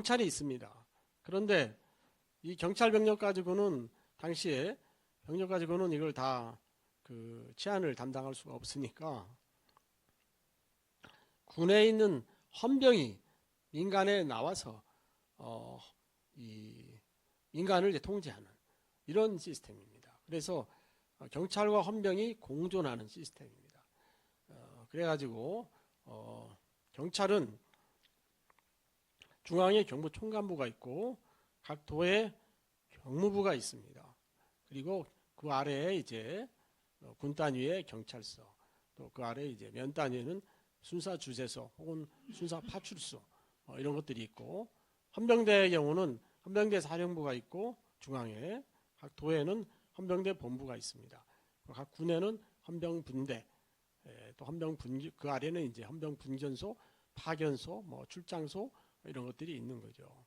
경찰이 있습니다. 그런데 이 경찰 병력 가지고는 당시에 병력 가지고는 이걸 다 그 치안을 담당할 수가 없으니까 군에 있는 헌병이 민간에 나와서 어, 이 민간을 통제하는 이런 시스템입니다. 그래서 어, 경찰과 헌병이 공존하는 시스템입니다. 어, 그래가지고 어, 경찰은 중앙에 경무총관부가 있고 각 도에 경무부가 있습니다. 그리고 그 아래에 이제 어, 군 단위의 경찰서, 또 그 아래 에 이제 면 단위에는 순사 주재소 혹은 순사 파출소 어, 이런 것들이 있고 헌병대의 경우는 헌병대 사령부가 있고 중앙에 각 도에는 헌병대 본부가 있습니다. 각 군에는 헌병 분대, 에, 또 헌병 분 그 아래는 이제 헌병 분견소, 파견소, 뭐 출장소 이런 것들이 있는 거죠.